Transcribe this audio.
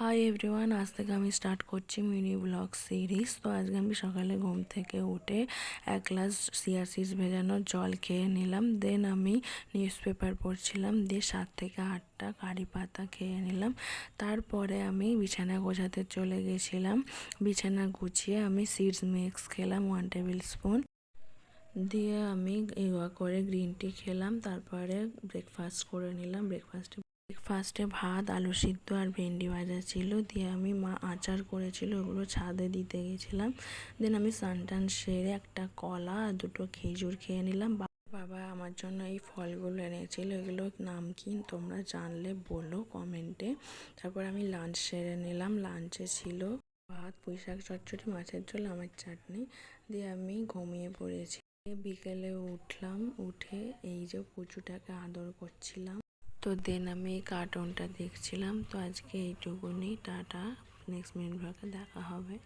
Hi everyone আজ থেকে আমি স্টার্ট করছি মিনি ব্লগ সিরিজ তো আজকে আমি সকালে ঘুম থেকে উঠে এক গ্লাস সিয়াসিস ভেজানোর জল খেয়ে নিলাম। দেন আমি নিউজ পেপার পড়ছিলাম, দিয়ে সাত থেকে আটটা কারি পাতা খেয়ে নিলাম। তারপরে আমি বিছানা গোছাতে চলে গেছিলাম। বিছানা গুছিয়ে আমি সিডস মিক্স খেলাম ওয়ান টেবিল স্পুন দিয়ে আমি ইয়োগা করে গ্রিন টি খেলাম, তারপরে ব্রেকফাস্ট করে নিলাম। ব্রেকফাস্টে ব্রেকফাস্টে ভাত, আলু সিদ্ধ আর ভেন্ডি ভাজা ছিল। দিয়ে আমি মা আচার করেছিল, ওগুলো ছাদে দিতে গেছিলাম। দেন আমি সানটান সেরে একটা কলা আর দুটো খেজুর খেয়ে নিলাম। বাবা আমার জন্য এই ফলগুলো এনেছিল এগুলোর নাম কি তোমরা জানলে বলো কমেন্টে তারপর আমি লাঞ্চ সেরে নিলাম। লাঞ্চে ছিল ভাত পুঁই শাক মাছের ঝোল, আমার চাটনি। দিয়ে আমি ঘুমিয়ে পড়েছি। বিকেলে উঠলাম, উঠে এই যে কচুটাকে আদর করছিলাম। তো দেন আমি এই কার্টুনটা দেখছিলাম। তো আজকে এইটুকুনি, টাটা নেক্সট মিনিট ভাগে দেখা হবে।